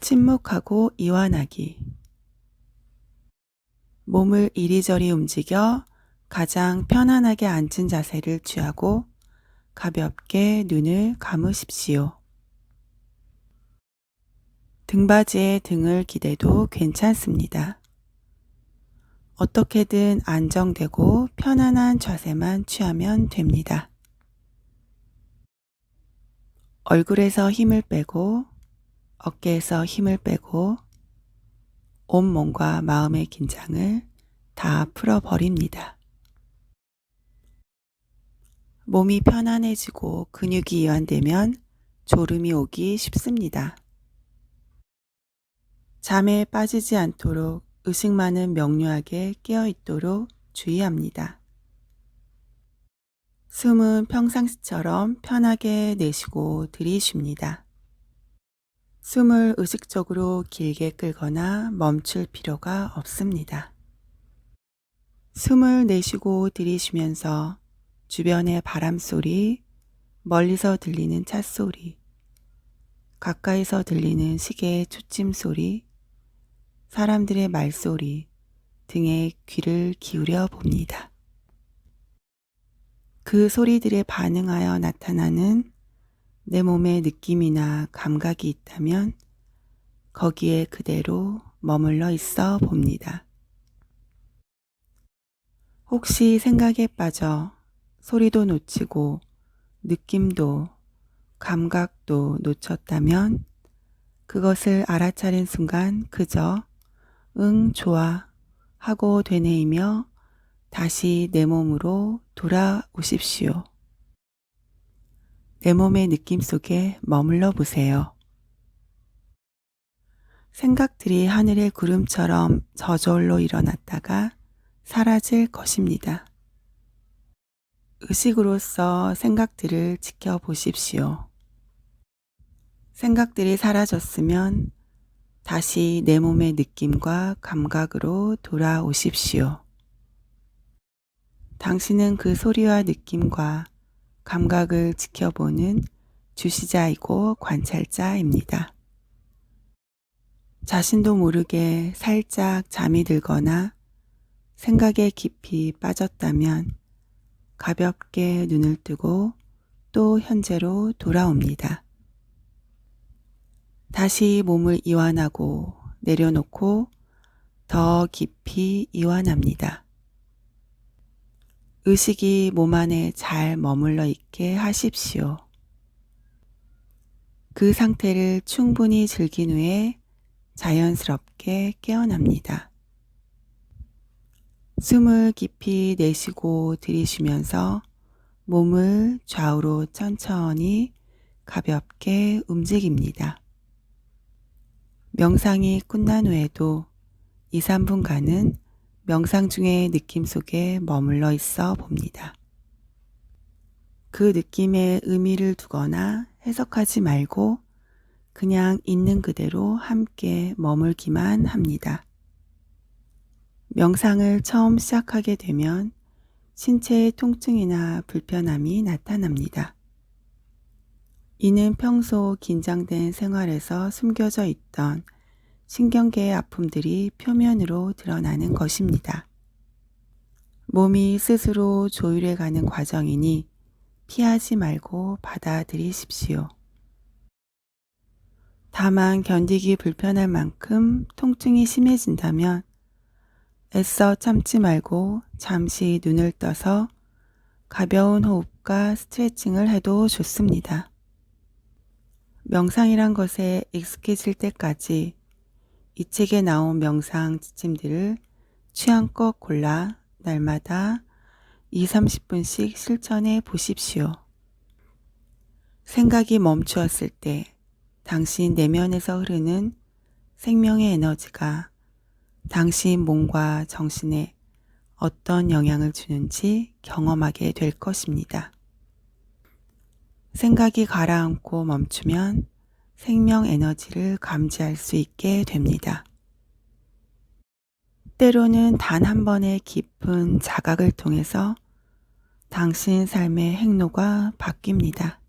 침묵하고 이완하기. 몸을 이리저리 움직여 가장 편안하게 앉은 자세를 취하고 가볍게 눈을 감으십시오. 등받이에 등을 기대도 괜찮습니다. 어떻게든 안정되고 편안한 자세만 취하면 됩니다. 얼굴에서 힘을 빼고 어깨에서 힘을 빼고 온몸과 마음의 긴장을 다 풀어버립니다. 몸이 편안해지고 근육이 이완되면 졸음이 오기 쉽습니다. 잠에 빠지지 않도록 의식만은 명료하게 깨어 있도록 주의합니다. 숨은 평상시처럼 편하게 내쉬고 들이쉽니다. 숨을 의식적으로 길게 끌거나 멈출 필요가 없습니다. 숨을 내쉬고 들이쉬면서 주변의 바람 소리, 멀리서 들리는 차 소리, 가까이서 들리는 시계의 초침 소리, 사람들의 말소리 등에 귀를 기울여 봅니다. 그 소리들에 반응하여 나타나는 내 몸의 느낌이나 감각이 있다면 거기에 그대로 머물러 있어 봅니다. 혹시 생각에 빠져 소리도 놓치고 느낌도 감각도 놓쳤다면 그것을 알아차린 순간 그저 응, 좋아 하고 되뇌이며 다시 내 몸으로 돌아오십시오. 내 몸의 느낌 속에 머물러 보세요. 생각들이 하늘의 구름처럼 저절로 일어났다가 사라질 것입니다. 의식으로서 생각들을 지켜보십시오. 생각들이 사라졌으면 다시 내 몸의 느낌과 감각으로 돌아오십시오. 당신은 그 소리와 느낌과 감각을 지켜보는 주시자이고 관찰자입니다. 자신도 모르게 살짝 잠이 들거나 생각에 깊이 빠졌다면 가볍게 눈을 뜨고 또 현재로 돌아옵니다. 다시 몸을 이완하고 내려놓고 더 깊이 이완합니다. 의식이 몸 안에 잘 머물러 있게 하십시오. 그 상태를 충분히 즐긴 후에 자연스럽게 깨어납니다. 숨을 깊이 내쉬고 들이쉬면서 몸을 좌우로 천천히 가볍게 움직입니다. 명상이 끝난 후에도 2, 3분간은 명상 중의 느낌 속에 머물러 있어 봅니다. 그 느낌에 의미를 두거나 해석하지 말고 그냥 있는 그대로 함께 머물기만 합니다. 명상을 처음 시작하게 되면 신체의 통증이나 불편함이 나타납니다. 이는 평소 긴장된 생활에서 숨겨져 있던 신경계의 아픔들이 표면으로 드러나는 것입니다. 몸이 스스로 조율해 가는 과정이니 피하지 말고 받아들이십시오. 다만 견디기 불편할 만큼 통증이 심해진다면 애써 참지 말고 잠시 눈을 떠서 가벼운 호흡과 스트레칭을 해도 좋습니다. 명상이란 것에 익숙해질 때까지 이 책에 나온 명상 지침들을 취향껏 골라 날마다 2, 30분씩 실천해 보십시오. 생각이 멈추었을 때 당신 내면에서 흐르는 생명의 에너지가 당신 몸과 정신에 어떤 영향을 주는지 경험하게 될 것입니다. 생각이 가라앉고 멈추면 생명 에너지를 감지할 수 있게 됩니다. 때로는 단 한 번의 깊은 자각을 통해서 당신 삶의 행로가 바뀝니다.